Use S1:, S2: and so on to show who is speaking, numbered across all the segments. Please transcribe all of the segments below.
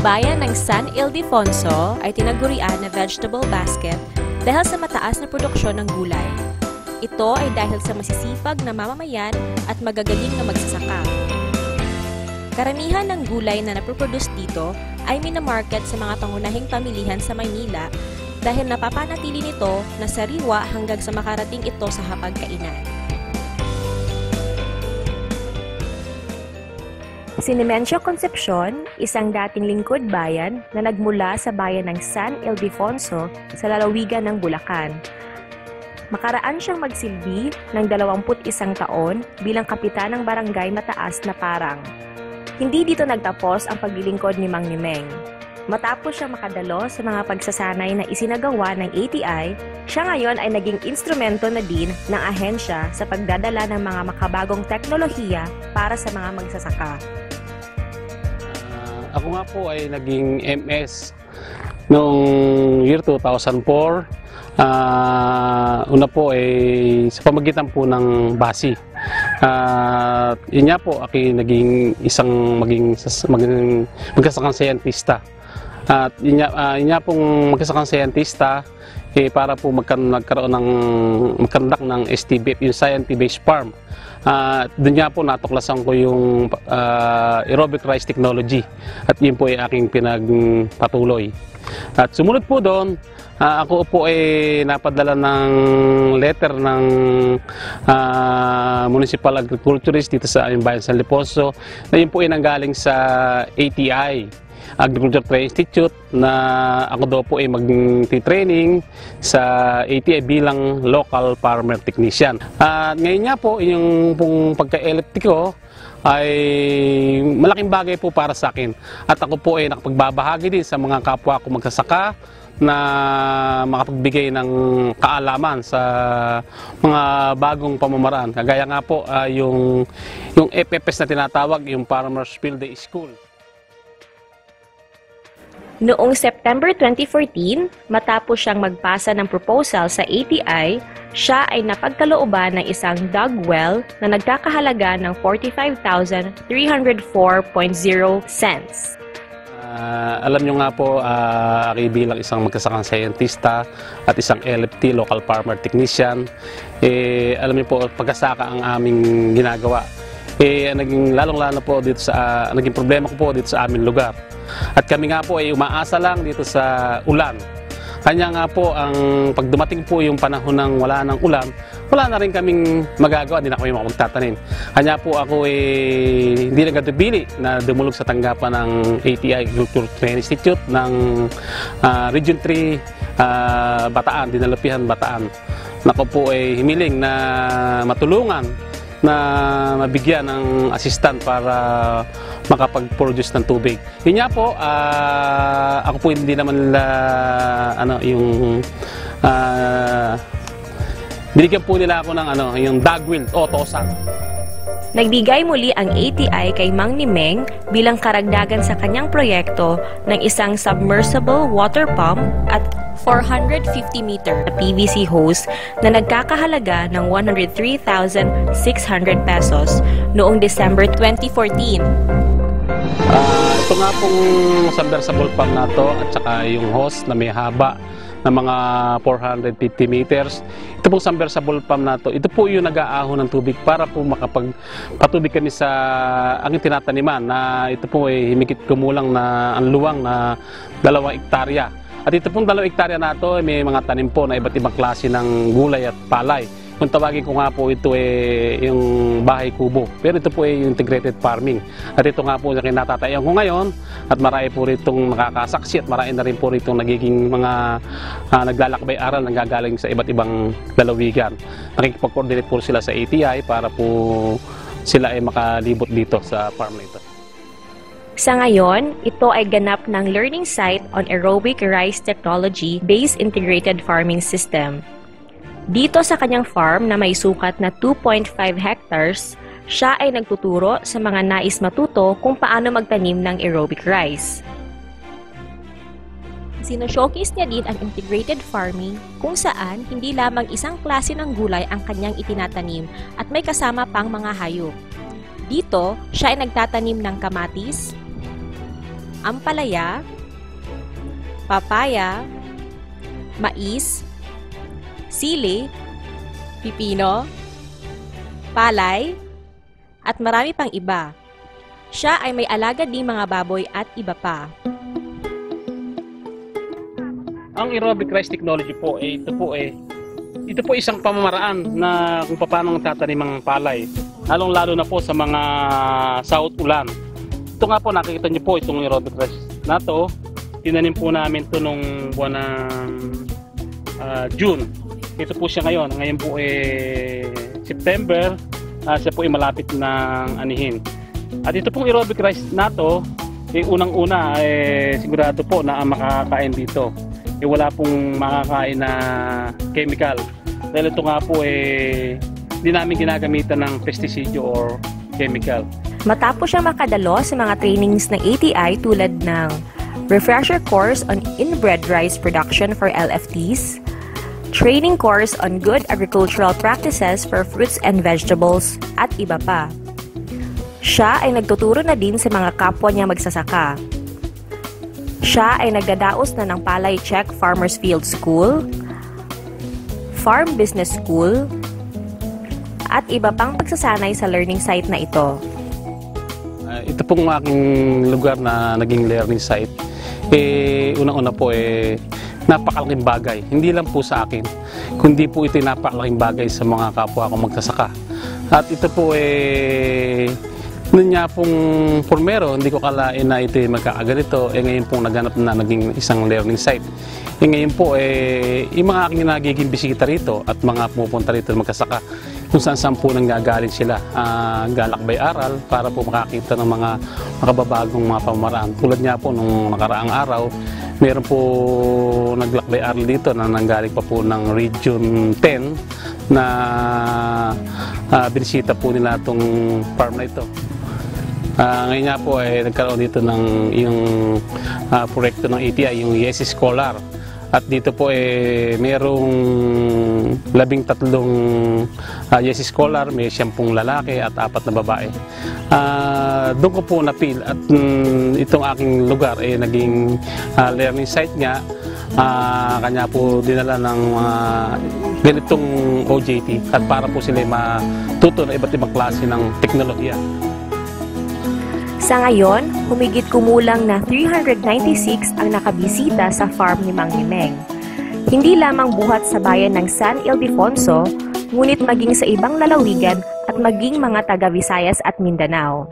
S1: bayan ng San Ildefonso ay tinagurian na vegetable basket dahil sa mataas na produksyon ng gulay. Ito ay dahil sa masisipag na mamamayan at magagaling na magsasaka. Karamihan ng gulay na napoproduce dito ay minamarket sa mga pangunahing pamilihan sa Maynila dahil napapanatili nito na sariwa hanggang sa makarating ito sa hapagkainan. Si Nemencio Concepcion, isang dating lingkod bayan na nagmula sa bayan ng San Ildefonso sa lalawigan ng Bulacan. Makaraan siyang magsilbi ng 21 taon bilang kapitan ng barangay Mataas na Parang. Hindi dito nagtapos ang paglilingkod ni Mang Nimeng. Matapos siyang makadalo sa mga pagsasanay na isinagawa ng ATI, siya ngayon ay naging instrumento na din ng ahensya sa pagdadala ng mga makabagong teknolohiya para sa mga magsasaka.
S2: Ako nga po ay naging MS noong year 2004. Ah, una po ay sa pamagitan po ng basi. At yun nga po, ako naging isang maging, maging magkasakang scientista. At yun nga, ah, yun nga pong magkasakang scientista, eh, para po magkaroon, magkaroon ng magkandak ng STBF, yung Science-Based Farm. Ah, doon nga po natuklasan ko yung ah, aerobic rice technology at yun po ay aking pinagpatuloy. At sumunod po doon, ah, ako po ay napadala ng letter ng ah, municipal agriculturist dito sa aming bayan San Liposo na yun po ay nanggaling sa ATI. Agriculture Training Institute na ako daw po ay mag-training sa ATI bilang local farmer technician. At ngayon nga po, yung pong pagka-LFT ko ay malaking bagay po para sa akin. At ako po ay nakapagbabahagi din sa mga kapwa ko magsasaka na makapagbigay ng kaalaman sa mga bagong pamamaraan. Kagaya nga po ah, yung, yung FFS na tinatawag, yung Farmers Field Day School.
S1: Noong September 2014, matapos siyang magpasa ng proposal sa ATI, siya ay napagkalooban ng isang dug well na nagkakahalaga ng 45,304.0 cents.
S2: Ah, alam nyo nga po, uh, ako bilang isang magkasakang scientista at isang LFT, local farmer technician, eh, alam niyo po, pagkasaka ang aming ginagawa. Eh, naging lalong-lalo po dito sa, uh, naging problema ko po dito sa aming lugar. At kami nga po ay umaasa lang dito sa ulan. Kanya nga po, ang pag dumating po yung panahon ng wala ng ulan, wala na rin kaming magagawa, hindi na kami makapagtatanim. Kanya po ako eh, hindi nagatubili na dumulog sa tanggapan ng ATI Agriculture Training Institute ng ah, Region 3 ah, Bataan, Dinalupihan Bataan. Nako po ay himiling na matulungan na mabigyan ng assistant para makapag-produce ng tubig. Yun nga po, ah, ako po hindi naman nila, ano, yung, ah, binigyan po nila ako ng, ano, yung dog wheel o tosan.
S1: Nagbigay muli ang ATI kay Mang Nimeng bilang karagdagan sa kanyang proyekto ng isang submersible water pump at 450 meter na PVC hose na nagkakahalaga ng 103,600 pesos noong December 2014.
S2: Ah, ito nga pong submersible pump na to at saka yung hose na may haba na mga 450 meters. Ito pong submersible pump na to, ito po yung nag-aahon ng tubig para po makapagpatubig kami sa ang tinataniman na ito po ay himigit kumulang na ang luwang na dalawang ektarya. At ito pong dalawang ektarya na to, may mga tanim po na iba't ibang klase ng gulay at palay. Kung tawagin ko nga po ito eh, yung bahay kubo. Pero ito po ay yung integrated farming. At ito nga po yung kinatatayan ko ngayon. At marami po ritong nakakasaksi at marami na rin po ritong nagiging mga ah, naglalakbay aral nang gagaling sa iba't ibang lalawigan. Nakikipag-coordinate po sila sa ATI para po sila ay makalibot dito sa farm na ito.
S1: Sa ngayon, ito ay ganap ng learning site on aerobic rice technology based integrated farming system. Dito sa kanyang farm na may sukat na 2.5 hectares, siya ay nagtuturo sa mga nais matuto kung paano magtanim ng aerobic rice. Sino-showcase niya din ang integrated farming kung saan hindi lamang isang klase ng gulay ang kanyang itinatanim at may kasama pang mga hayop. Dito, siya ay nagtatanim ng kamatis, ampalaya, papaya, mais, sili, pipino, palay, at marami pang iba. Siya ay may alaga ding mga baboy at iba pa.
S2: Ang aerobic rice technology po, eh, ito po eh, ito po isang pamamaraan na kung paano tatanim ang palay. Lalong lalo na po sa mga south ulan. Ito nga po, nakikita niyo po itong aerobic rice na to. Tinanim po namin to nung buwan ng ah, June. Ito po siya ngayon. Ngayon po eh September. Ah, siya po ay malapit ng anihin. At ito pong aerobic rice na to, eh, unang-una eh, sigurado po na ang makakain dito eh, wala pong makakain na chemical. Dahil ito nga po eh, hindi namin ginagamitan ng pesticide or chemical.
S1: Matapos siya makadalo sa mga trainings ng ATI tulad ng refresher course on inbred rice production for LFTs, training course on good agricultural practices for fruits and vegetables, at iba pa. Siya ay nagtuturo na din sa mga kapwa niya magsasaka. Siya ay nagdadaos na ng Palay Check Farmers Field School, Farm Business School, at iba pang pagsasanay sa learning site na ito.
S2: Ito pong aking lugar na naging learning site. Eh, unang-una po eh, napakalaking bagay. Hindi lang po sa akin, kundi po ito napakalaking bagay sa mga kapwa ko magsasaka. At ito po eh, nun nga pong formero, hindi ko kalain na ito magkakaganito. Eh ngayon pong naganap na naging isang learning site. Eh ngayon po, eh, yung mga aking nagiging bisita rito at mga pumupunta rito magkasaka, kung saan saan po nanggagaling sila. Ah, galakbay aral para po makakita ng mga makababagong mga pamamaraan. Tulad nga po nung nakaraang araw, meron po naglakbay aral dito na nanggaling pa po ng Region 10 na ah, binisita po nila itong farm na ito. Ah, ngayon nga po ay nagkaroon dito ng yung ah, proyekto ng ATI, yung Yes Scholar. At dito po eh merong labing tatlong uh, Yes Scholar, may siyempung lalaki at apat na babae. Ah, doon ko po na-feel at mm, itong aking lugar eh naging ah, learning site nga. Ah, kanya po dinala ng mga ganitong OJT at para po sila matuto na iba't ibang klase ng teknolohiya.
S1: Sa ngayon, humigit kumulang na 396 ang nakabisita sa farm ni Mang Nimeng. Hindi lamang buhat sa bayan ng San Ildefonso, ngunit maging sa ibang lalawigan at maging mga taga Visayas at Mindanao.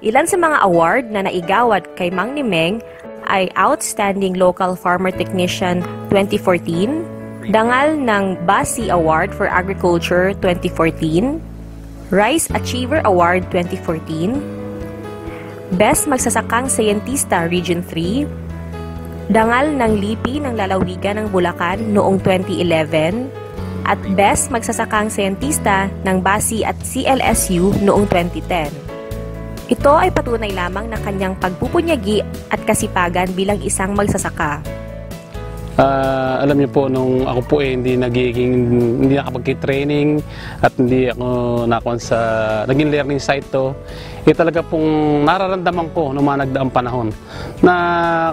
S1: Ilan sa mga award na naigawad kay Mang Nimeng ay Outstanding Local Farmer Technician 2014, dangal ng BASI Award for Agriculture 2014, Rice Achiever Award 2014, Best Magsasakang Siyentista Region 3, Dangal ng Lipi ng Lalawigan ng Bulacan noong 2011, at Best Magsasakang Siyentista ng Basi at CLSU noong 2010. Ito ay patunay lamang ng kanyang pagpupunyagi at kasipagan bilang isang magsasaka.
S2: Ah, alam niyo po nung ako po eh hindi nagiging hindi nakapag-training at hindi ako nakon sa naging learning site to eh talaga pong nararamdaman ko nung mga nagdaang panahon na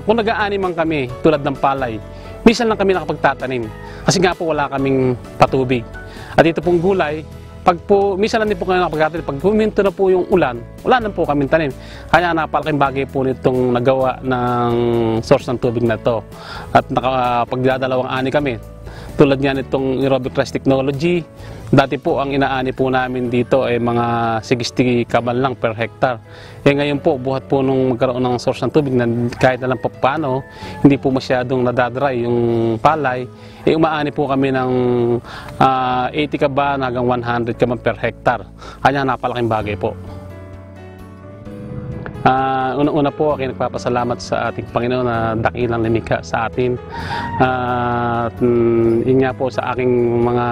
S2: kung nag-aani man kami tulad ng palay minsan lang kami nakapagtatanim kasi nga po wala kaming patubig at ito pong gulay pag po, minsan lang din po kayo nakapagkatanim, pag huminto na po yung ulan, wala na po kaming tanim. Kaya napalaking bagay po nitong nagawa ng source ng tubig na to. At nakapagdadalawang ani kami. Tulad nga nitong aerobic rice technology, dati po ang inaani po namin dito ay mga 60 kamal lang per hectare. Eh ngayon po, buhat po nung magkaroon ng source ng tubig na kahit na lang pa paano, hindi po masyadong nadadry yung palay, eh umaani po kami ng ah, 80 kaban hanggang 100 kaban per hectare. Kanya napalaking bagay po. Ah, una-una po ako nagpapasalamat sa ating Panginoon na dakilang lumikha sa atin. Ah, at mm, yun nga po sa aking mga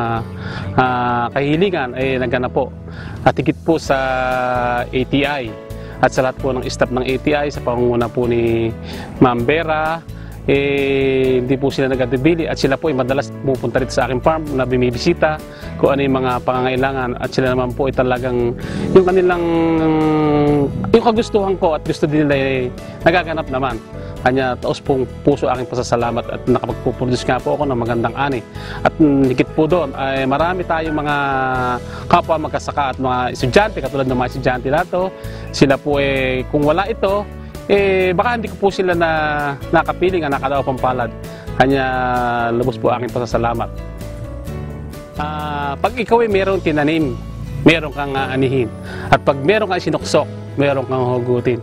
S2: ah, kahilingan ay nagana po. At higit po sa ATI at sa lahat po ng staff ng ATI sa pangunguna po ni Ma'am Vera, eh, hindi po sila nagadibili at sila po ay madalas pupunta rito sa aking farm na bumibisita kung ano yung mga pangangailangan at sila naman po ay talagang yung kanilang yung kagustuhan ko at gusto din nila ay nagaganap naman. Kanya taos pong puso aking pasasalamat at nakapagpuproduce nga po ako ng magandang ani. At higit po doon, ay marami tayong mga kapwa magkasaka at mga estudyante, katulad ng mga estudyante nato. Sila po eh, kung wala ito, eh baka hindi ko po sila na nakapiling ang nakalaw pampalad. Kanya lubos po aking pasasalamat. Ah, pag ikaw ay mayroong tinanim, meron kang aanihin. At pag meron kang sinuksok, meron kang hugutin.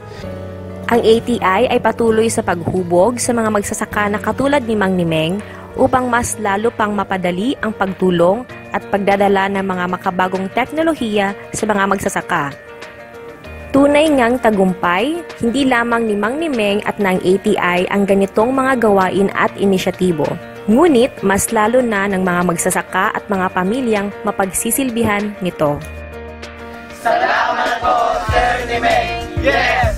S1: Ang ATI ay patuloy sa paghubog sa mga magsasaka na katulad ni Mang Nimeng upang mas lalo pang mapadali ang pagtulong at pagdadala ng mga makabagong teknolohiya sa mga magsasaka. Tunay ngang tagumpay, hindi lamang ni Mang Nimeng at ng ATI ang ganitong mga gawain at inisyatibo. Ngunit mas lalo na ng mga magsasaka at mga pamilyang mapagsisilbihan nito.
S3: Salamat po, Sir Nimeng! Yes!